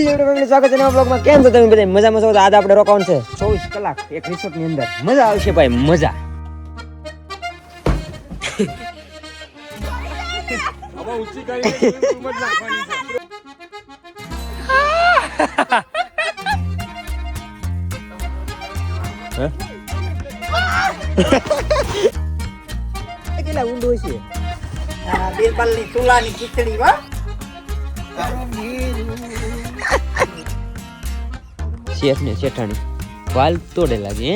Hello family સ્વાગત છે નવા બ્લોગમાં કેમ છો તમે બધા? મજામાં છો? તો આજે આપણે રોકાવાનું છે. ચોવીસ કલાક એક રિસોર્ટની અંદર. મજા આવશે ભાઈ મજા. કેટલા ઊંડું હશે બિરબલની ચૂલાની ખીચડી વા શેઠ ને શેઠાણી. વાલ તોડેલા છે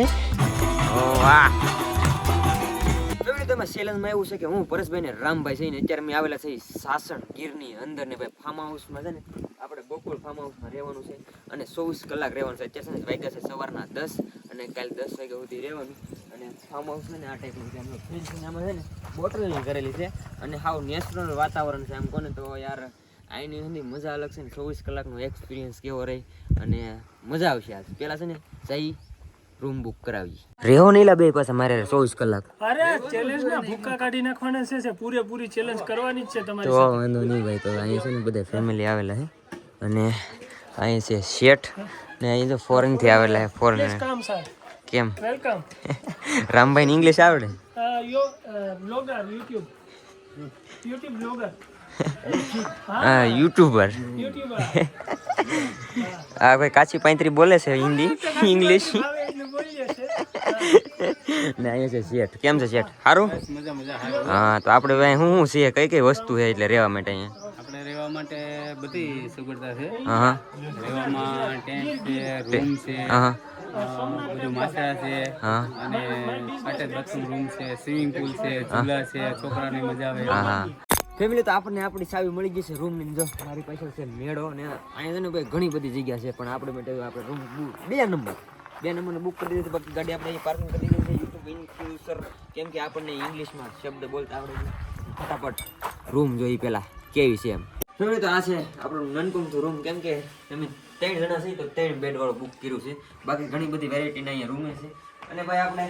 તમે સેલનમાં એવું છે કે હું પરેશભાઈને રામભાઈ છે ને અત્યારે મેં આવેલા છે સાસણ ગીરની અંદર ભાઈ ફાર્મ હાઉસમાં છે ને, આપણે બકુલ ફાર્મ હાઉસમાં રહેવાનું છે અને ચોવીસ કલાક રહેવાનું છે. અત્યારે વાગ્યા છે સવારના દસ અને કાલે દસ વાગ્યા સુધી રહેવાનું. અને ફાર્મ હાઉસ ને આ ટાઈપનું છે. આમાં આમાં છે ને બોટલની કરેલી છે. અને હાવ નેચરલ વાતાવરણ છે આમ કોને તો યાર આની સુધી મજા અલગ છે ને ચોવીસ કલાકનો એક્સપિરિયન્સ કેવો રહે અને મજા આવશે આજ. પેલા છે ને જઈ રૂમ બુક કરાવી રેહો નહીં લા બે પાછા મારે ચોવીસ કલાક. અરે ચેલેન્જ ના ભૂકા કાઢી નાખવાના છે છે. પૂરેપૂરી ચેલેન્જ કરવાની જ છે તમારી તો વાંધો નહીં ભાઈ તો અહીં છે ને બધા ફેમિલી આવેલા છે અને અહીં છે શેઠ ને અહીં તો ફોરેનથી આવેલા છે ફોરેન કામ સર કેમ? વેલકમ રામભાઈ ને ઇંગ્લિશ આવડે યો બ્લોગર યુટ્યુબ યુટ્યુબ બ્લોગર હા યુટ્યુબર આ ભાઈ કાચી પાંત્રી બોલે છે હિન્દી ઇંગ્લિશ ને અહીંયા છે શેઠ. કેમ છે શેઠ? સારું હા તો આપણે ભાઈ શું શું છે? કઈ કઈ વસ્તુ છે એટલે રહેવા માટે અહીંયા? આપણે રહેવા માટે બધી સગવડતા છે. હા હા. રહેવામાં ટેન્ટ છે રૂમ છે હા હા. બધું માછડા છે અને અટેચ બાથરૂમ રૂમ છે સ્વિમિંગ પુલ છે ઝૂલા છે છોકરાને મજા આવે. હા હા. ફેમિલી તો આપણને આપણી ચાવી મળી ગઈ છે રૂમની જો મારી પાસે છે મેળો ને અહીંયા ને ભાઈ ઘણી બધી જગ્યા છે, પણ આપણે માટે આપણે રૂમ બે નંબર બે નંબર બુક કરી દીધી બાકી ગાડી આપણે પાર્કિંગ કરી દીધી છે. યુટ્યુબ ઇન્ફ્લુએન્સર કેમ કે આપણને ઇંગ્લિશમાં શબ્દ બોલતા આવડે ફટાફટ રૂમ જોઈ પેલા, કેવી છે એમ. ફેમિલી તો આ છે આપણું નનકુમતું રૂમ કેમ કે અમે ત્રણ જણા છે તો ત્રણ બેડ વાળું બુક કર્યું છે. બાકી ઘણી બધી વેરાયટીના અહીંયા રૂમે છે. અને ભાઈ આપણે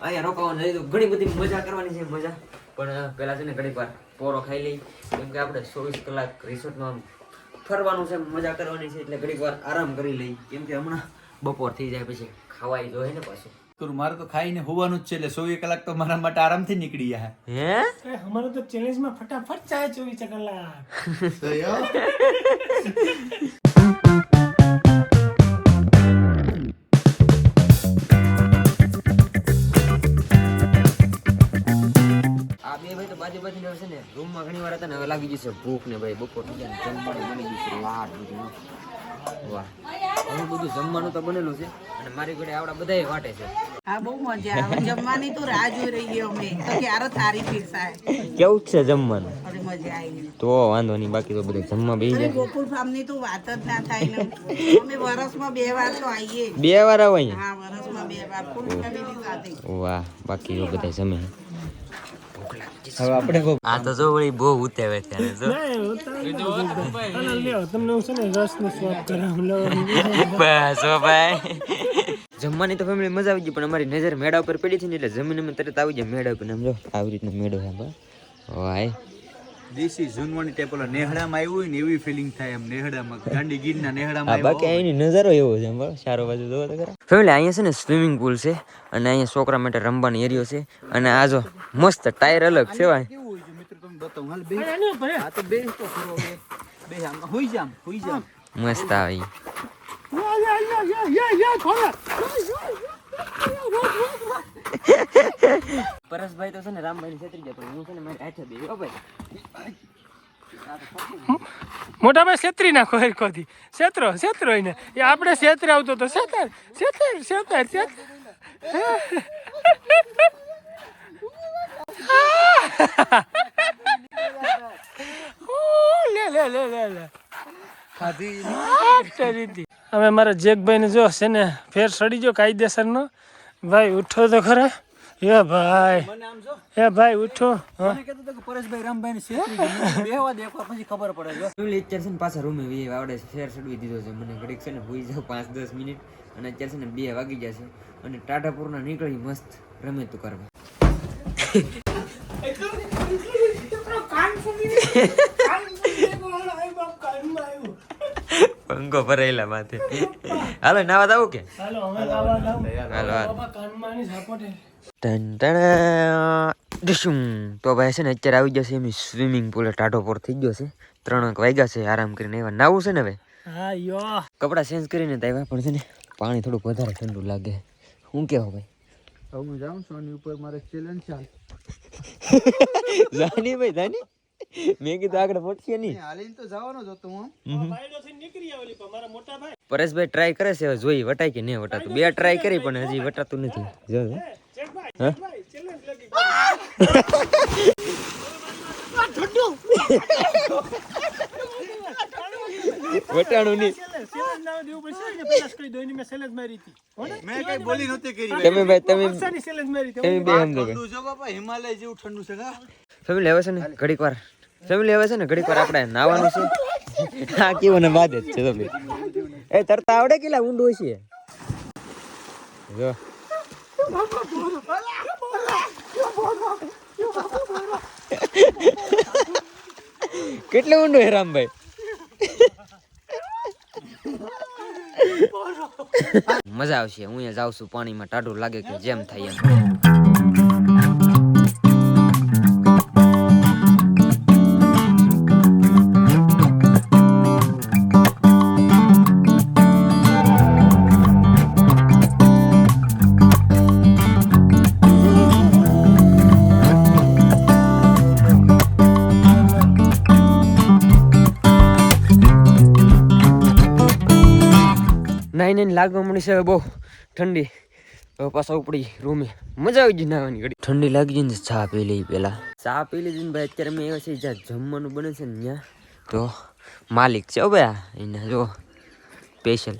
અહીંયા રોકાવાનું તો ઘણી બધી મજા કરવાની છે, મજા. પણ પહેલાં છે ને ઘણી વાર પોરો ખાઈ લઈ. કેમ કે આપણે ચોવીસ કલાક રિસોર્ટમાં ફરવાનું છે મજા કરવાની છે એટલે ઘડીક વાર આરામ કરી લઈ. કેમ કે હમણાં બપોર થઈ જાય પછી ખાવાય જોઈએ ને પાછું. તો મારે તો ખાઈને હોવાનું જ છે એટલે ચોવીસ કલાક તો મારા માટે આરામથી નીકળી જાય હે? એ અમારો તો ચેલેન્જમાં ફટાફટ ચાય ચોવીસ કલાક. છે ને રૂમમાં ઘણી વાર હતા ને હવે લાગી છે ભૂખ ને ભાઈ બપોર જમવાનું બની ગયું છે. વાહ બધું વાહ. ઘણું બધું જમવાનું તો બનેલું છે અને મારી ઘરે આવડા બધાય વાટે છે. હા બહુ મજા આવે. જમવાની તો રાહ જોઈ રહી અમે. તો ક્યારે તારી પીરસાય કેવું જ છે જમવાનું? મજા આવી તો વાંધો નહીં બાકી તો બધા જમવા બેસી જાય. ગોકુળ ફાર્મની તો વાત જ ના થાય ને. અમે વરસમાં બે વાર તો આવીએ બે વાર આવે અહીંયા? હા વરસમાં બે વાર. ફૂલ ફેમિલી સાથે વાહ બાકી તો બધા જમે. હવે આપણે આ તો જો વળી બહુ ઉતેવે ત્યારે જો. ના એ ઉતાવળ હાલો, લ્યો તમને હું છે ને રસનો સ્વાદ કરાવું બસ હો ભાઈ. જમવાની તો ફેમિલી મજા આવી ગઈ પણ અમારી નજર મેળા ઉપર પડી છે ને એટલે જમીન તરત આવી જાય મેળા ઉપર. આમ જો આવી રીતના મેળો હા. ભાઈ વાય. દેશી ઝુનવાણી ટાઈપ ઓલા નેહડામાં આવ્યું હોય ને એવી ફિલિંગ થાય એમ નેહડામાં. ગાંડી ગીરના નેહડામાં બાકી અહીંની નજારો એવો છે એમ સારો બાજુ જોવો તો ખરા. ફેમિલી અહીંયા છે ને સ્વિમિંગ પુલ છે અને અહીંયા છોકરા માટે રમવાનો એરિયો છે અને આ જો મસ્ત ટાયર અલગ છે ભાઈ. કેવું હોય છે મિત્ર તમને બતાવું? હાલ બે આને ભરે. આ તો બે તો ખરો બે બે આમ. હોઈ જામ હોઈ જામ મસ્ત આવી. પરેશભાઈ તો છે ને રામભાઈ છેતરી ગયા પણ હું છે ને મારી હાથે બે ભાઈ. મોટા ભાઈ છેતરી નાખો હરખોથી. છેતરો છેતરો એને. એ આપણે છેતરે આવતો તો છેતર છેતર છેતર છેતર. ઓ, લે લે લે લે લે. આ હવે મારા જેકભાઈને જો છે ને ફેર સડી જો કાયદેસરનો. ભાઈ ઉઠો તો ખરા. હે ભાઈ. મને હે ભાઈ ઉઠો. પરેશભાઈ રામભાઈ એકવાર પછી ખબર પડે અત્યારે છે ને પાછા રૂમે વી આવડે છે. ફેર સડવી દીધો છે. મને ઘડીક છે ને હોઈ જાવ પાંચ દસ મિનિટ અને અત્યારે છે ને બે વાગી જશે અને ટાટાપુરના નીકળી મસ્ત રમે તું કરવા પંખો ભરાયેલા માથે. હાલો નાવા આવું કે? હાલો તો ભાઈ છે ને અત્યારે આવી જશે એમ સ્વિમિંગ પૂલે ટાઢો પર થઈ ગયો છે. ત્રણ વાગ વાગ્યા છે આરામ કરીને એવા નાવું છે ને હવે? હા યો. કપડાં ચેન્જ કરીને તો આવ્યા પણ છે ને પાણી થોડુંક વધારે ઠંડુ લાગે. હું કેવો ભાઈ? હવે હું જાઉં છું આની ઉપર મારે ચેલેન્જ ચાલ જાની ભાઈ જાની? મેં કીધું આગળ પહોંચીએ નહીં. હાલીને તો જવાનો જ હતો હું. નીકળી આવેલી પણ મારા મોટા ભાઈ. પરેશભાઈ ટ્રાય કરે છે જોઈ વટાય કે નહીં વટાતું. બે ટ્રાય કરી પણ હજી વટાતું નથી. જો જો. ભાઈ ચેલેન્જ લગી વટાણું નહીં. ચેલેન્જ ના દેવું પડશે કે પેલા જ કહી દો એની મેં ચેલેન્જ મારી હતી. હો ને મેં કઈ બોલી નહોતી કરી. તમે ભાઈ તમે સાની ચેલેન્જ મારી હતી. તમે બે સમજો ભાઈ ઠંડુ છે બાપા હિમાલય જેવું ઠંડુ છે કા ફેમિલી હવે છે ને ઘડીક વાર. ફેમિલી હવે છે ને ઘડીક વાર આપણે નાવાનું છે. હા, કેવું બાદ જ છે તમે એ તરતા આવડે કેટલા ઊંડું હશે? જો. કેટલું ઊંડું હે રામભાઈ? મજા આવશે. હું અહીંયા જાઉં છું, પાણીમાં ટાઢું લાગે કે જેમ થાય એમ. લાગવા મળી છે બહુ ઠંડી. હવે પાછા ઉપડી રૂમે. મજા આવી ગઈ નાવાની ઘડી. ઠંડી લાગી જઈને ચા પી લઈ પેલા. ચા પી લીધી ભાઈ અત્યારે મેં એવા છે જ્યાં જમવાનું બને છે ને ત્યાં. તો માલિક છે ભાઈ આ. એના જો સ્પેશિયલ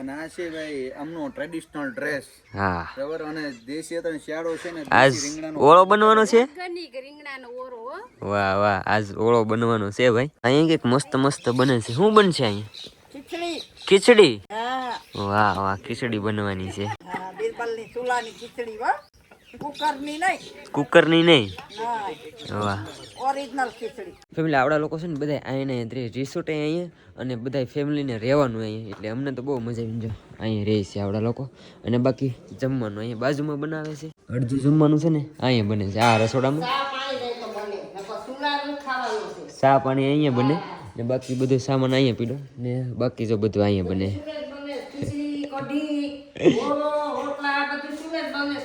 અને આ છે ભાઈ આમનો ટ્રેડિશનલ ડ્રેસ હા. બરાબર અને દેશી હતો શિયાળો છે ને આજ ઓળો બનવાનો છે? રીંગણાનો ઓરો વાહ વાહ આજ ઓળો બનવાનો છે ભાઈ. અહીંયા કંઈક મસ્ત મસ્ત બને છે. શું બનશે અહીંયા? ખીચડી. ખીચડી? વાહ વાહ ખીચડી બનવાની છે. બિરબલની ચૂલાની ખીચડી હો. કુકરની નહીં. કુકરની નહીં? વાહ. ઓરિજિનલ ખીચડી. ફેમિલી આવડા લોકો છે ને બધા અહીંયા રિસોર્ટ અહીંયા અને બધા ફેમિલીને રહેવાનું અહીંયા એટલે અમને તો બહુ મજા આવી જાય અહીંયા રહે છે આવડા લોકો. અને બાકી જમવાનું અહીંયા બાજુમાં બનાવે છે. અડધું જમવાનું છે ને અહીંયા બને છે. આ રસોડામાં? ચા પાણી અહીંયા બને? ને બાકી બધું સામાન અહીંયા પીડો. ને બાકી જો બધું અહીંયા બને.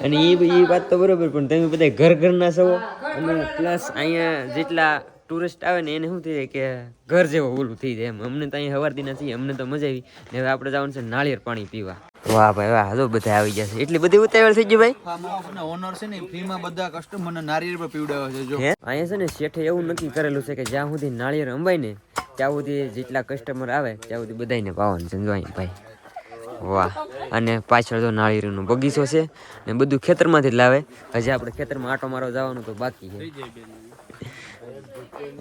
અને એ એ વાત તો બરોબર, પણ તમે બધા ઘર ઘરના છો. અને પ્લસ અહીંયા જેટલા ટુરિસ્ટ આવે ને એને શું થઈ જાય કે ઘર જેવો ઓલું થઈ જાય એમ. અમને તો અહીંયા હવારથી નથી, અમને તો મજા આવી. ને હવે આપણે જવાનું છે નાળિયેર પાણી પીવા. વાહ ભાઈ વાહ હજુ બધા આવી જશે એટલી બધી ઉતાવળ થઈ ગઈ ભાઈ? ઓનર છે ને ફ્રીમાં બધા કસ્ટમરને નારિયેળ પર પીવડાવે છે જો. અહીંયા છે ને શેઠે એવું નક્કી કરેલું છે કે જ્યાં સુધી નાળિયેર અંબાય ને ત્યાં સુધી જેટલા કસ્ટમર આવે ત્યાં સુધી બધાને પાવાનું છે જો ભાઈ. વાહ. અને પાછળ જો નાળિયેરનો બગીચો છે ને બધું ખેતરમાંથી જ લાવે. હજી આપણે ખેતરમાં આટો મારો જવાનું તો બાકી છે.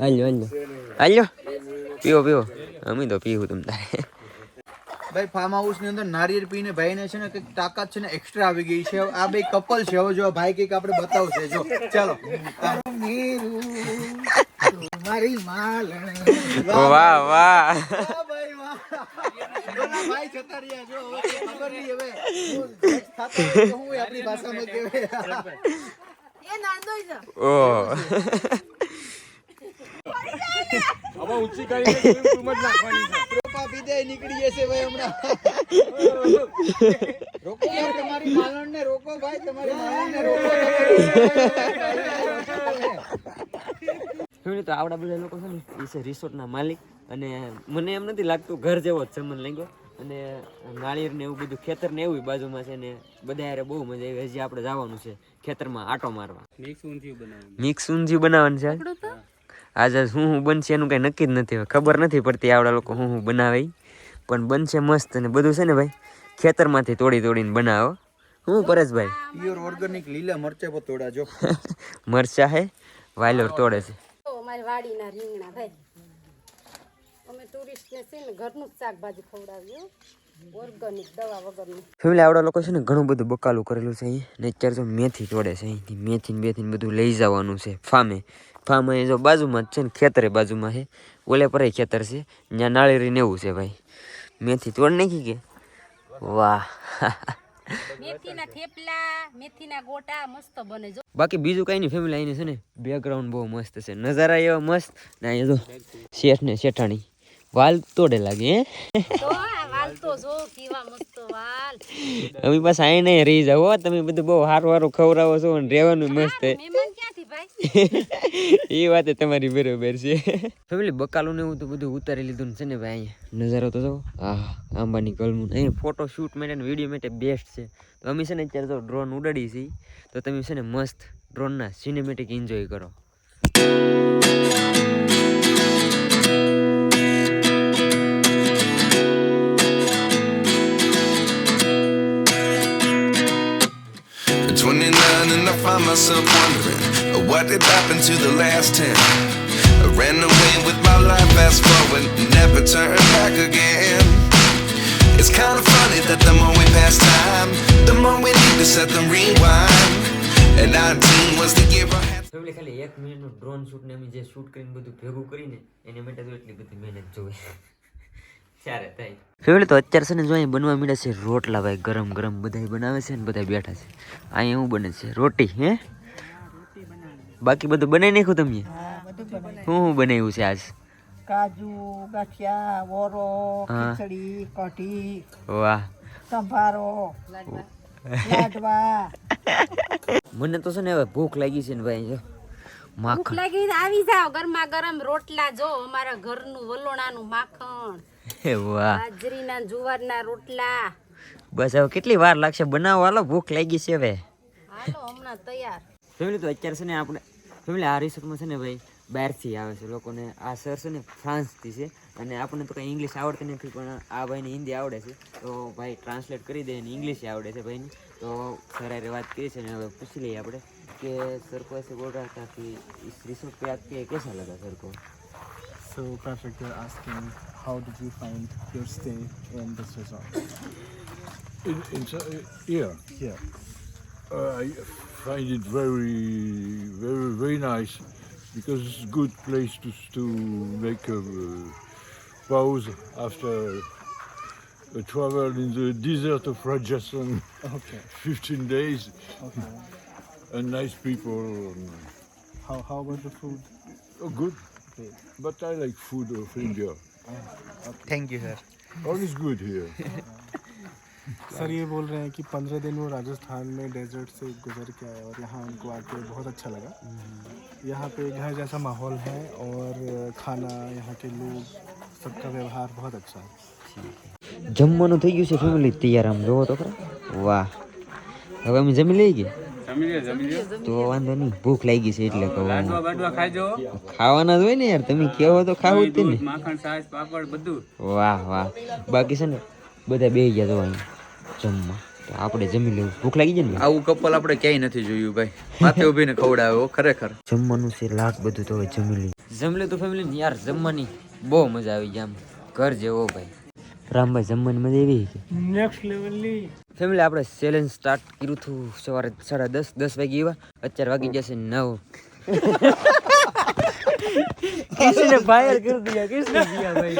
હાલ્યો હાલ્યો. હાલ્યો? પીવો પીવો. અમે તો પીવું તમ તારે. ભાઈ ફાર્મ હાઉસની અંદર નારિયેળ પીને ભાઈને છે ને કંઈક તાકાત છે ને એક્સ્ટ્રા આવી ગઈ છે. આ બે કપલ છે. હવે જો ભાઈ કંઈક આપણે બતાવશે. જો ચાલો. મારી માલણ. વાહ વાહ. વાહ ભાઈ હવે છે. રોપા પીધે નીકળી જશે ભાઈ હમણાં. રોકો તમારી માલણ ને રોકો ભાઈ તમારી માલણ ને રોકો ફેમિલી તો આવડા બધા લોકો છે ને એ છે રિસોર્ટના માલિક. અને મને એમ નથી લાગતું ઘર જેવો જ છે મને લાગ્યો. અને નાળિયેર ને એવું બધું ખેતર ને એવું બાજુમાં છે ને બધા યારે બહુ મજા આવી. હજી આપણે જવાનું છે ખેતરમાં આટો મારવા. મિક્સ ઊંધિયું બનાવવાનું. મિક્સ ઊંધિયું બનાવવાનું છે. આજે શું શું બનશે એનું કંઈ નક્કી જ નથી ખબર નથી પડતી આવડા લોકો શું શું બનાવે પણ બનશે મસ્ત અને બધું છે ને ભાઈ ખેતરમાંથી તોડી તોડીને બનાવો હું. પરેશભાઈ? પ્યોર ઓર્ગેનિક લીલા મરચા પર તોડા જો. મરચા હે? વાયલોર તોડે છે. અમારી વાડીના રીંગણા ભાઈ. અમે ટુરિસ્ટને છે ને ઘરનું જ શાકભાજી ખવડાવ્યું ઓર્ગેનિક દવા વગરનું. ફેમિલી આવડા લોકો છે ને ઘણું બધું બકાલું કરેલું છે અહીં. ને અત્યારે તો મેથી તોડે છે અહીંથી. મેથી ને બેથી બધું લઈ જવાનું છે ફામે. અહીં જો બાજુમાં જ છે ને ખેતરે બાજુમાં છે. ઓલે પર ખેતર છે. ત્યાં નાળેરી નેવું છે ભાઈ. મેથી તોડ નાખી કે? વાહ. મેથીના થેપલા મેથીના ગોટા મસ્ત બને જો. બાકી બીજું કઈ નહીં ફેમિલી આવીને છે ને બેકગ્રાઉન્ડ બહુ મસ્ત છે. નજારા એવા મસ્ત. ને અહીંયા જો શેઠ ને શેઠાણી. વાલ તોડે લાગે હે? તો વાલ તો જો કેવા અમે પાછા અહીં નહીં રહી જાવ હો. તમે બધું બહુ સારું સારું ખવડાવો છો અને રહેવાનું મસ્ત. એ વાત તમારી બરોબર છે. ફેમિલી બકાલું ને એવું તો બધું ઉતારી લીધું ને છે ને ભાઈ અહીંયા? નજારો તો જો આ આંબાની કલમું. અહીં ફોટો શૂટ માટે ને વીડિયો માટે બેસ્ટ છે. તો અમે છે ને અત્યારે તો ડ્રોન ઉડાડી છીએ તો તમે છે ને મસ્ત ડ્રોનના સિનેમેટિક એન્જોય કરો. 29 and I find myself wondering uh, what did happen to the last 10. I ran away with my life, fast forward, never turn back again. It's kind of funny that the more we pass time, the more we need to set them rewind. And 19 was the year I had. Family ખાલી એક મિનિટનું drone shoot ને અમે જે shoot કરીને બધું ભેગું કરીને એની માટે તો એટલી બધી મહેનત જોવે ત્યારે તો અત્યારે છે ને જો અહીં બનવા માંડ્યા છે રોટલા ભાઈ ગરમ ગરમ બધા બનાવે છે ને બધા બેઠા છે. અહીંયા એવું બને છે? રોટી હે? બાકી બધું બનાવી નાખ્યું તમે? શું શું બનાવ્યું છે આજ? કાજુ ગાંઠિયા ઓરો. ખીચડી કઢી વાહ. સંભારો લાડવા. મને તો છે ને હવે ભૂખ લાગી છે ને ભાઈ માખણ. લાગી આવી જાવ ગરમા ગરમ રોટલા જો અમારા ઘરનું વલોણાનું માખણ. વાહ. બાજરીના જુવારના રોટલા. બસ હવે કેટલી વાર લાગશે? બનાવો હાલો ભૂખ લાગી છે હવે. હાલો હમણાં તૈયાર. ફેમિલી તો અત્યારે છે ને આપણે ફેમિલી આ રિસોર્ટમાં છે ને ભાઈ બહારથી આવે છે. લોકોને આ સર છે ને ફ્રાન્સથી છે. અને આપણને તો કંઈ ઇંગ્લિશ આવડતી નથી પણ આ ભાઈને હિન્દી આવડે છે. તો ભાઈ ટ્રાન્સલેટ કરી દે અને ઇંગ્લિશ આવડે છે ભાઈને. તો સર વાત કરી છે ને હવે પૂછી લઈએ આપણે. आपके सर को ऐसे बोल So Patrick, you're asking, how did you find your stay in this resort? In, yeah. Uh, yeah. Uh, I find it very, very, very nice because it's a good place to, to make a uh, pause after a travel in the desert of Rajasthan. 15 days. and nice people. and- How, how about the food? oh, good. Great. But I like food of India. Thank you sir All is good here. Sir ये बोल रहे हैं कि पंद्रह दिन वो राजस्थान में desert से गुजर के आए और यहाँ उनको आके बहुत अच्छा लगा यहाँ पे घर जैसा माहौल है और खाना यहाँ के लोग सबका व्यवहार बहुत अच्छा है જમવાનું થઈ ગયું છે ફેમિલી તૈયાર આમ જોવો તો ખરા વાહ હવે અમે જમી લઈ તો વાંધો નહીં ભૂખ લાગી છે એટલે કહું ખાવાના જ હોય ને યાર તમે કેવો તો ખાવું જ ને માખણ છાશ પાપડ બધું. વાહ વાહ. બાકી છે ને બધા બે ગયા તો જમવા. તો આપણે જમી લેવું ભૂખ લાગી જાય ને? આવું કપલ આપણે ક્યાંય નથી જોયું ભાઈ. માથે ઊભીને ને ખવડાવ્યો ખરેખર. જમવાનું છે લાખ બધું તો હવે જમી લઈએ. જમી લે તો ફેમિલી યાર જમવાની બહુ મજા આવી જાય આમ. ઘર જેવો ભાઈ. રામભાઈ જમવાની મજા એવી કે નેક્સ્ટ લેવલની ફેમિલી આપણે ચેલેન્જ સ્ટાર્ટ કર્યું હતું સવારે સાડા દસ દસ વાગે એવા. અત્યારે વાગી જશે નવ. કિસને ફાયર કરી દિયા કિસને દિયા ભાઈ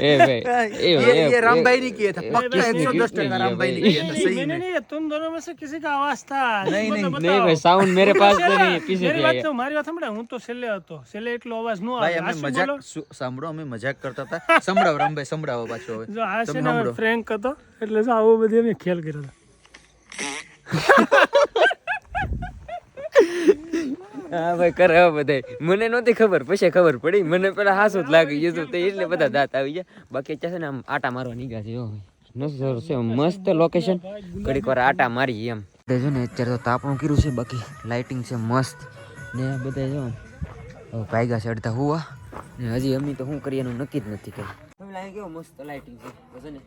ए भाई ए ये ये रामभाई ने किए थे पक्का एक सौ दस टका रामभाई ने किए थे सही मैंने में नहीं तुम दोनों में से किसी का आवाज था नहीं, मतलब नहीं, बताओ। नहीं भाई साउंड मेरे पास तो नहीं है पीछे मेरी से बात आया तो मारी बात સાંભળે હું તો છેલ્લે હતો છેલ્લે એટલો અવાજ નો ભાઈ આવે અમે આ શું મજાક બોલો? સુ- સાંભળો અમે મજાક કરતા હતા સંભળાવો રામભાઈ સંભળાવો પાછો હવે જો આ છે તમે ને સાંભળો ફ્રેન્ક હતો એટલે જો આવો બધી અમે ખ્યાલ કર્યો હતો હા, ભાઈ, કરે બધાય. મને નહોતી ખબર, પછી ખબર પડી. મને પેલા હાસુ જ લાગી ગયું તો એટલે બધા દાંત આવી ગયા. બાકી છે ને આમ આટા મારવા નીકળ્યા છે નસર છે મસ્ત લોકેશન ઘડીક વાર આટા મારી એમ. જો ને અત્યારે તો તાપણું કર્યું છે, બાકી લાઇટિંગ છે મસ્ત. ને બધા જો ભાઈગા છે અડધા હુવા. ને હજી અમી તો શું કરીએ એનું નક્કી જ નથી કઈ લાગે કેવો મસ્ત લાઇટિંગ છે? ને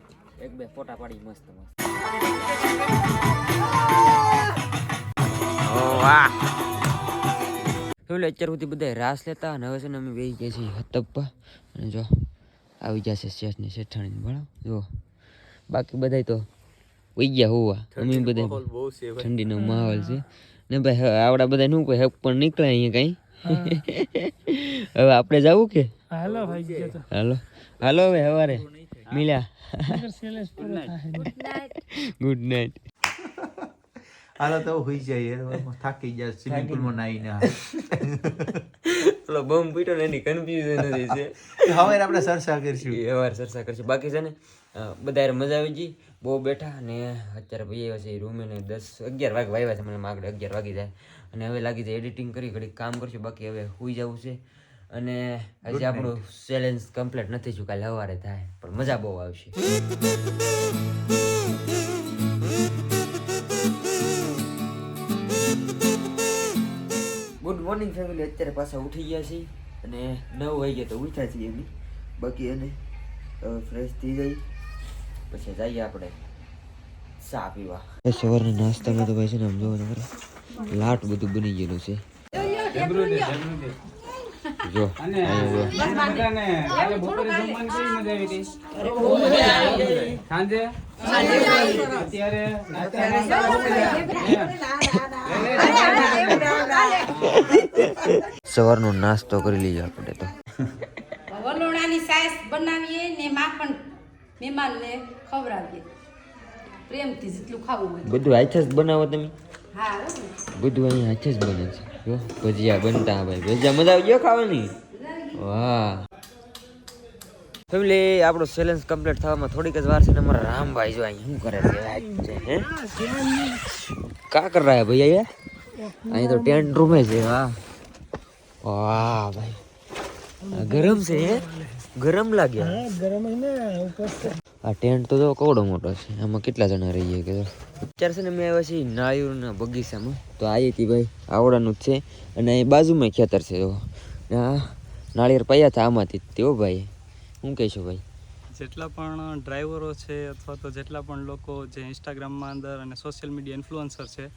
એક બે ફોટા પાડી મસ્ત મસ્ત. ઓ વાહ. એટલે અત્યાર સુધી બધા રાસ લેતા અને હવે છે ને અમે બેસી ગયા છીએ હતપ્પા. અને જો આવી ગયા છે શેઠ ને શેઠાણી બરાબર? જો બાકી બધા તો ઉઈ ગયા હોવા. અમે બધા ઠંડીનો માહોલ છે. ને ભાઈ હવે આવડા બધા નું કોઈ હક પણ નીકળે અહીંયા કઈ? હવે આપણે જવું કે? હાલો ભાઈ ગયા તો. હાલો. હાલો હવે સવારે મિલ્યા. ગુડ નાઇટ હાલો તો હોઈ જાય થાકી જાય સ્વિમિંગ પુલમાં નાઈને પેલો બમ પીટો ને એની કન્ફ્યુઝન નથી છે હવે આપણે સરસા કરીશું એ વાર સરસા કરશે બાકી છે ને બધા મજા આવી ગઈ બહુ બેઠા અને અત્યારે ભાઈ આવ્યા છે રૂમે ને દસ અગિયાર વાગે વાગ્યા છે મને માગડે અગિયાર વાગી જાય અને હવે લાગી જાય એડિટિંગ કરી ઘડી કામ કરશું બાકી હવે હોઈ જવું છે અને આજે આપણું ચેલેન્જ કમ્પ્લીટ નથી થયું કાલે સવારે થાય પણ મજા બહુ આવશે મોર્નિંગ ફેમિલી અત્યારે પાછા ઉઠી ગયા છીએ અને નવ વાગ્યા તો ઉઠ્યા છીએ એમ બાકી એને ફ્રેશ થઈ ગઈ પછી જઈએ આપણે ચા પીવા. સવારના નાસ્તામાં તો ભાઈ છે ને આમ જોવો લાટ બધું બની ગયેલું છે. જો. અને બધાને કાલે બપોરે જમવાની કેવી મજા આવી હતી સાંજે? અત્યારે સવારનો નાસ્તો કરી લઈએ આપણે તો. વલોણાની સાસ બનાવીએ ને માખણ મહેમાનને ખવડાવીએ. પ્રેમથી જેટલું ખાવું હોય બધું હાથે જ બનાવો તમે. હા બધું અહીં હાથે જ બને છે. જો, ભજીયા બનતા ભાઈ. ભજીયા મજા આવી ગયો ખાવાની? વાહ. ફેમિલી, આપણો ચેલેન્જ કમ્પ્લીટ થવામાં થોડીક જ વાર છે ને અમારા રામભાઈ જો અહીં શું કરે છે હે? કા કર રહ્યા ભૈયા અહીંયા? અહીં તો ટેન્ટ રૂમે છે, વાહ. વાહ, ભાઈ. ગરમ છે ગરમ લાગ્યા. ગરમ ઉપર આ ટેન્ટ તો જો કવડો મોટો છે. આમાં કેટલા જણા રહીએ કે અત્યારે છે ને મેં આવ્યા છીએ નાળિયેરના બગીચામાં. તો આવી હતી ભાઈ આવડાનું જ છે. અને અહીં બાજુમાં ખેતર છે જો. આ નાળિયેર પૈયા હતા આમાંથી તેઓ ભાઈ. શું કહીશું ભાઈ? જેટલા પણ ડ્રાઈવરો છે અથવા તો જેટલા પણ લોકો જે ઇન્સ્ટાગ્રામમાં અંદર અને સોશિયલ મીડિયા ઇન્ફ્લુઅન્સર છે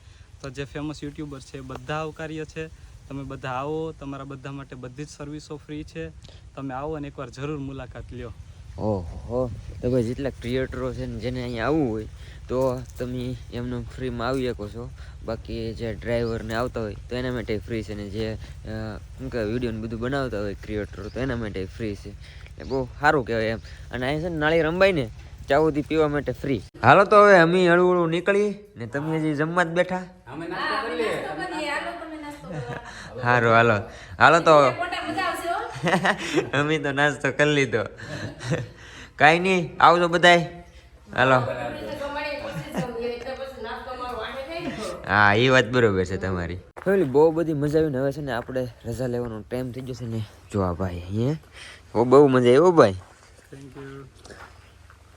તો જે ફેમસ યુટ્યુબર છે બધા આવકાર્ય છે. તમે બધા આવો તમારા બધા માટે બધી જ સર્વિસો ફ્રી છે. તમે આવો અને એકવાર જરૂર મુલાકાત લ્યો. ઓહો તો ભાઈ જેટલા ક્રિએટરો છે ને જેને અહીંયા આવવું હોય તો તમે એમને ફ્રીમાં આવી શકો છો. બાકી જે ડ્રાઈવરને આવતા હોય તો એના માટે ફ્રી છે ને જે શું કહેવાય વીડિયો ને બધું બનાવતા હોય ક્રિએટરો તો એના માટે ફ્રી છે. એટલે બહુ સારું કહેવાય એમ. અને અહીંયા છે ને નાળી રંબાઈ ને ચાવુથી પીવા માટે ફ્રી હાલો તો હવે અમે હળવું હળવું નીકળી ને તમે હજી જમવા જ બેઠા? અમે નાસ્તો કરી લઈએ. સારું હાલો હાલો. તો અમે તો નાસ્તો કરી લીધો. કાંઈ નહીં આવજો બધાય. હાલો. હા એ વાત બરોબર છે તમારી. ફેમિલી બહુ બધી મજા આવી ને હવે છે ને આપણે રજા લેવાનો ટાઈમ થઈ જશે ને. જો આ ભાઈ અહીંયા. બહુ બહુ મજા આવી હો ભાઈ. થેન્ક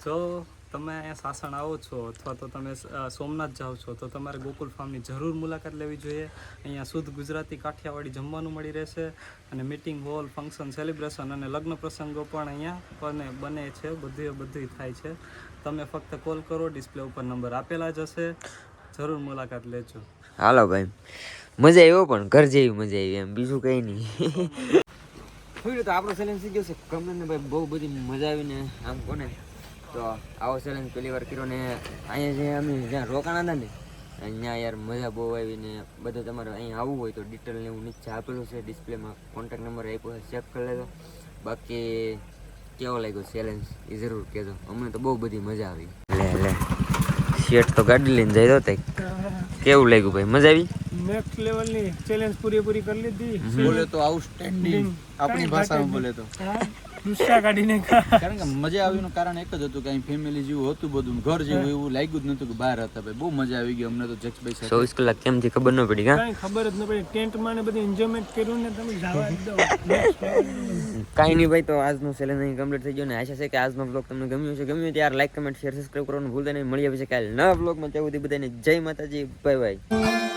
યુ તમે અહીંયા સાસણ આવો છો અથવા તો તમે સોમનાથ જાઓ છો તો તમારે ગોકુલ ફાર્મની જરૂર મુલાકાત લેવી જોઈએ. અહીંયા શુદ્ધ ગુજરાતી કાઠિયાવાડી જમવાનું મળી રહેશે અને મીટિંગ હોલ ફંક્શન સેલિબ્રેશન અને લગ્ન પ્રસંગો પણ અહીંયા બને બને છે બધું બધું થાય છે. તમે ફક્ત કોલ કરો ડિસ્પ્લે ઉપર નંબર આપેલા જ હશે. જરૂર મુલાકાત લેજો. હાલો ભાઈ. મજા આવ્યો પણ ઘર જેવી મજા આવી એમ બીજું કંઈ નહીં. તો આપણો સેલેન્સ ગયો છે. ગમે ને ભાઈ બહુ બધી મજા આવીને આમ કોને તો આવો ચેલેન્જ પહેલી વાર કર્યો ને અહીંયા જે અમે જ્યાં રોકાણા હતા ને અહીંયા યાર મજા બહુ આવી ને બધું તમારે અહીંયા આવવું હોય તો ડિટેલ ને એવું નીચે આપેલું છે ડિસ્પ્લેમાં કોન્ટેક્ટ નંબર આપ્યો છે ચેક કરી લેજો. બાકી કેવો લાગ્યો ચેલેન્જ એ જરૂર કહેજો. અમને તો બહુ બધી મજા આવી. લે લે. શેઠ તો ગાડી લઈને જાય તો તે. કેવું લાગ્યું ભાઈ? મજા આવી? નેક્સ્ટ લેવલની ચેલેન્જ પૂરેપૂરી કરી લીધી. બોલે તો આઉટસ્ટેન્ડિંગ આપણી ભાષામાં બોલે તો. હા. ગુસ્સા કાઢીને કારણ કે મજા આવ્યું કારણ એક જ હતું કે અહીં ફેમિલી જેવું હતું બધું ઘર જેવું એવું લાગ્યું જ નતું કે બહાર હતા ભાઈ. બહુ મજા આવી ગઈ અમને તો જક્ષભાઈ સાથે. ચોવીસ કલાક કેમથી ખબર ન પડી કા ખબર જ ન પડી. ટેન્ટમાં ને બધી એન્જોયમેન્ટ કર્યું ને તમે જવા level. કાંઈ નહીં ભાઈ તો આજનો ચેલેન્જ અહીં કમ્પ્લીટ થઈ ગયો ને આશા છે કે આજનો બ્લોગ તમને ગમ્યો છે ગમ્યું ત્યારે લાઈક કમેન્ટ શેર સબસ્ક્રાઈબ કરવાનું ભૂલતા નહીં. મળ્યા પછી કાલે નવા બ્લોગમાં ત્યાં સુધી બધાને જય માતાજી. Bye bye